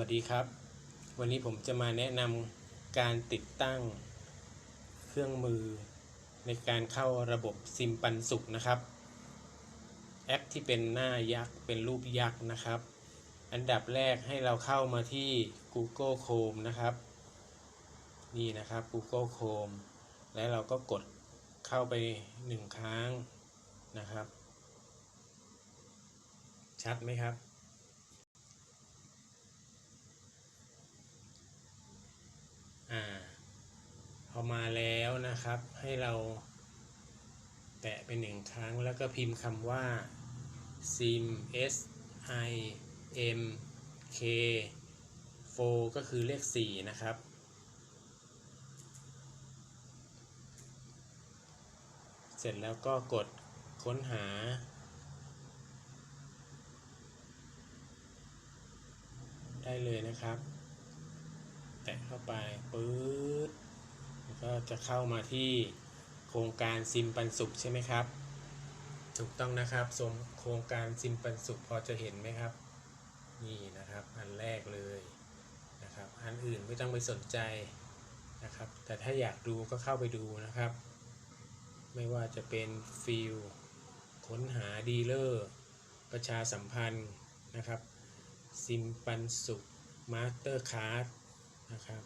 วัสดีครับ วันนี้ผมจะมาแนะนำการติดตั้งเครื่องมือในการเข้าระบบซิมปันสุขนะครับ แอปที่เป็นหน้ายักษ์เป็นรูปยักษ์นะครับ อันดับแรกให้เราเข้ามาที่ Google Chrome นะครับ นี่นะครับ Google Chrome แล้วเราก็กดเข้าไปหนึ่งครั้งนะครับ ชัดไหมครับ อ่าพอมาแล้ว นะครับ ให้เราแตะไปหนึ่งครั้ง แล้วก็พิมพ์คำว่า sim s i m k 4ก็คือเลข 4 นะครับ เสร็จแล้วก็กดค้นหา ได้เลยนะครับ แตะเข้าไปปื๊ด จะเข้ามาที่โครงการซิมปันสุขใช่ไหมครับ ถูกต้องนะครับสมโครงการซิมปันสุขพอจะเห็นไหมครับ นี่นะครับอันแรกเลยนะครับอันอื่นไม่ต้องไปสนใจนะครับ แต่ถ้าอยากดูก็เข้าไปดูนะครับ ไม่ว่าจะเป็นฟิลค้นหาดีลเลอร์ ประชาสัมพันธ์นะครับซิมปันสุขมาสเตอร์คาร์ดนะครับ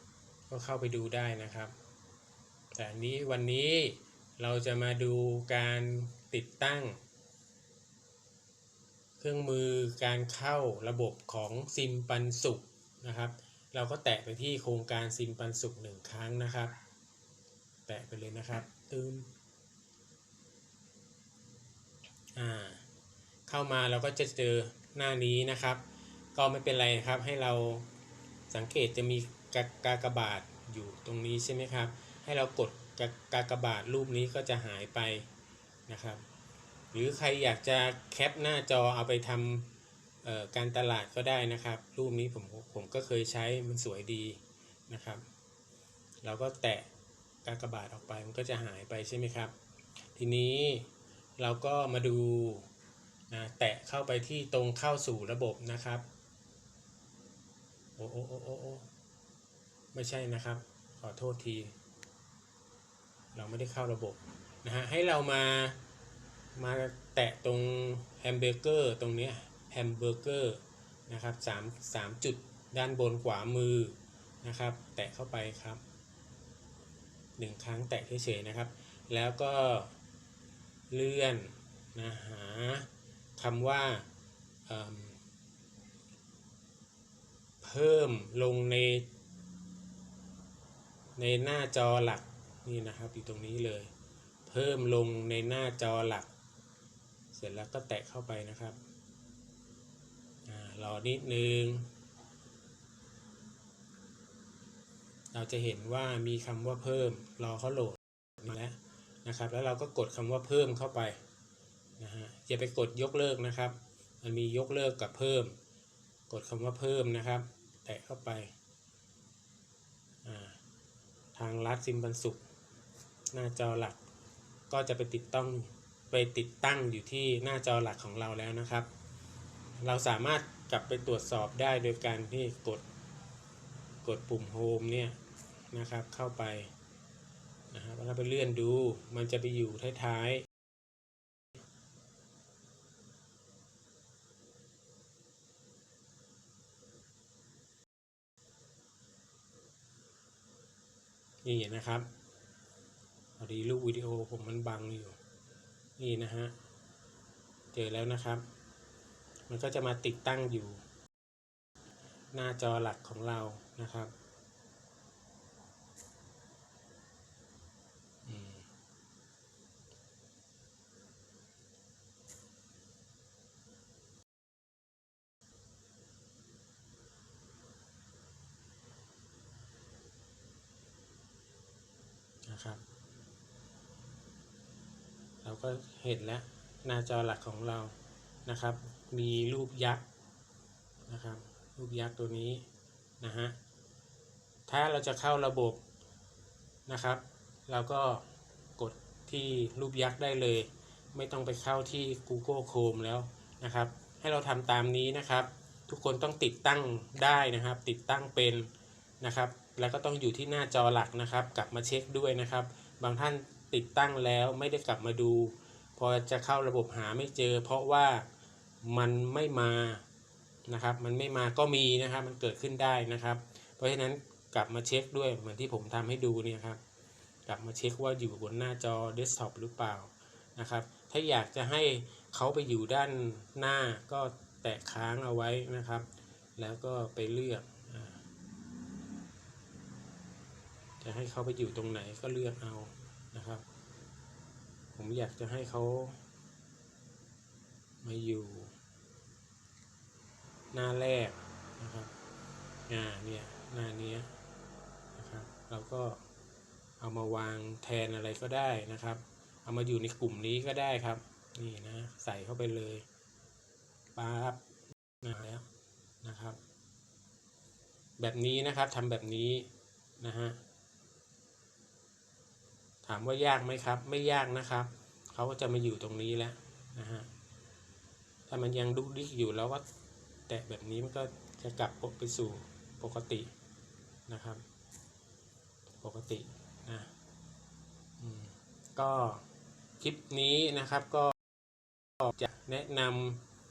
ก็เข้าไปดูได้นะครับ แต่นี้วันนี้เราจะมาดูการติดตั้ง เครื่องมือการเข้าระบบของซิมปันสุขนะครับ เราก็แตะไปที่โครงการซิมปันสุขหนึ่งครั้งนะครับ แตะไปเลยนะครับตืมอ่าเข้ามาเราก็จะเจอหน้านี้นะครับ ก็ไม่เป็นไรนะครับให้เราสังเกตจะมีกากากบาทอยู่ตรงนี้ใช่ไหมครับ ให้เรากดกากากบาทรูปนี้ก็จะหายไปนะครับ หรือใครอยากจะแคปหน้าจอเอาไปทำการตลาดก็ได้นะครับ รูปนี้ผมผมก็เคยใช้มันสวยดีนะครับ เราก็แตะกากบาทออกไปมันก็จะหายไปใช่ไหมครับ ทีนี้เราก็มาดูนะแตะเข้าไปที่ตรงเข้าสู่ระบบนะครับโอ้โอ้โอ้โอ้โอ้ไม่ใช่นะครับ ขอโทษที เราไม่ได้เข้าระบบนะฮะให้เรามามาแตะตรงแฮมเบอร์เกอร์ตรงนี้แฮมเบอร์เกอร์นะครับสามสามจุดด้านบนขวามือนะครับ แตะเข้าไปครับหนึ่งครั้งแตะเฉยๆนะครับ แล้วก็เลื่อนนะหาคำว่าเเพิ่มลงใน ในหน้าจอหลัก นี่นะครับอยู่ตรงนี้เลย เพิ่มลงในหน้าจอหลัก เสร็จแล้วก็แตะเข้าไปนะครับรอนิดนึง เราจะเห็นว่ามีคำว่าเพิ่มรอเขาโหลดมาแล้วนะครับ แล้วเราก็กดคำว่าเพิ่มเข้าไปนะฮะอย่าไปกดยกเลิกนะครับ มันมียกเลิกกับเพิ่ม กดคำว่าเพิ่มนะครับ แตะเข้าไปทางรัฐซิมบันสุข หน้าจอหลัก ก็จะไปติดต้องไปติดตั้งอยู่ที่หน้าจอหลักของเราแล้วนะครับ เราสามารถกลับไปตรวจสอบได้โดยการที่กดกดปุ่มโฮมเนี่ยนะครับเข้าไปนะครับแล้วไปเลื่อนดูมันจะไปอยู่ท้ายๆนี่นะครับ พอดีลูกวิดีโอผมมันบังอยู่ นี่นะฮะ เจอแล้วนะครับ มันก็จะมาติดตั้งอยู่ หน้าจอหลักของเรานะครับนะครับ ก็เห็นแล้วหน้าจอหลักของเรานะครับ มีรูปยักษ์นะครับ รูปยักษ์ตัวนี้นะฮะถ้าเราจะเข้าระบบนะครับ เราก็กดที่รูปยักษ์ได้เลย ไม่ต้องไปเข้าที่ Google Chrome แล้วนะครับ ให้เราทำตามนี้นะครับ ทุกคนต้องติดตั้งได้นะครับ ติดตั้งเป็นนะครับ แล้วก็ต้องอยู่ที่หน้าจอหลักนะครับ กลับมาเช็คด้วยนะครับ บางท่าน ติดตั้งแล้วไม่ได้กลับมาดู พอจะเข้าระบบหาไม่เจอ เพราะว่ามันไม่มานะครับ มันไม่มาก็มีนะครับ มันเกิดขึ้นได้นะครับ เพราะฉะนั้นกลับมาเช็คด้วยเหมือนที่ผมทำให้ดูเนี่ยครับ กลับมาเช็คว่าอยู่บนหน้าจอเดสก์ท็อปหรือเปล่านะครับ ถ้าอยากจะให้เขาไปอยู่ด้านหน้าก็แตะค้างเอาไว้นะครับ แล้วก็ไปเลือก จะให้เขาไปอยู่ตรงไหนก็เลือกเอา นะครับ ผมอยากจะให้เขามาอยู่ หน้าแรกนะครับอ่าเนี่ยหน้าเนี้ยนะครับเราก็เอามาวางแทนอะไรก็ได้นะครับ เอามาอยู่ในกลุ่มนี้ก็ได้ครับ นี่นะใส่เข้าไปเลยปั๊บมาแล้วนะครับ แบบนี้นะครับทำแบบนี้นะฮะ ถามว่ายากไหมครับ ไม่ยากนะครับ เขาก็จะมาอยู่ตรงนี้แล้วนะฮะ ถ้ามันยังดุกดิกอยู่แล้วก็แตะแบบนี้มันก็จะกลับไปสู่ปกตินะครับ ปกตินะก็คลิปนี้นะครับก็จะแนะน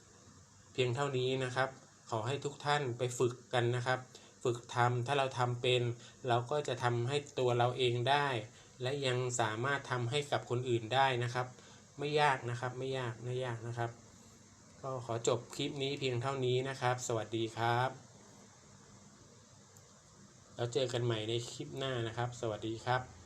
ำเพียงเท่านี้นะครับ ขอให้ทุกท่านไปฝึกกันนะครับ ฝึกทำถ้าเราทำเป็น เราก็จะทำให้ตัวเราเองได้ และยังสามารถทำให้กับคนอื่นได้นะครับ ไม่ยากนะครับไม่ยากไม่ยากนะครับ ก็ขอจบคลิปนี้เพียงเท่านี้นะครับ สวัสดีครับ แล้วเจอกันใหม่ในคลิปหน้านะครับ สวัสดีครับ